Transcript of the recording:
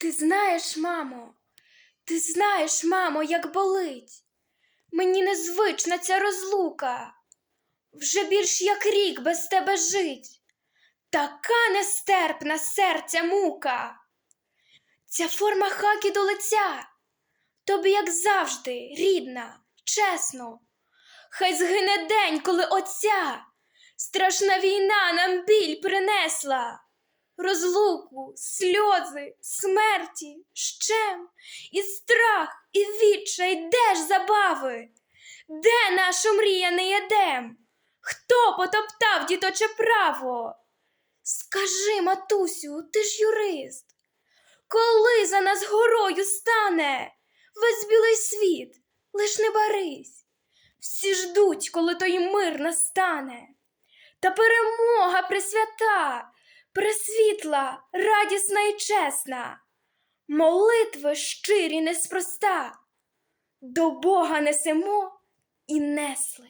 Ти знаєш, мамо, ти знаєш, мамо, як болить. Мені незвична ця розлука. Вже більш як рік без тебе жить. Така нестерпна серця мука. Ця форма хаки до лиця. Тобі, як завжди, рідна, чесно. Хай згине день, коли оця страшна війна нам біль принесла. Розлуку, сльози, смерті, щем, і страх, і відчай, де ж забави? Де наш омріяний едем? Хто потоптав діточе право? Скажи, матусю, ти ж юрист, коли за нас горою стане весь білий світ, лиш не барись, всі ждуть, коли той мир настане. Та перемога пресвята, пресвітла, радісна і чесна, молитви щирі неспроста, до Бога несемо і несли.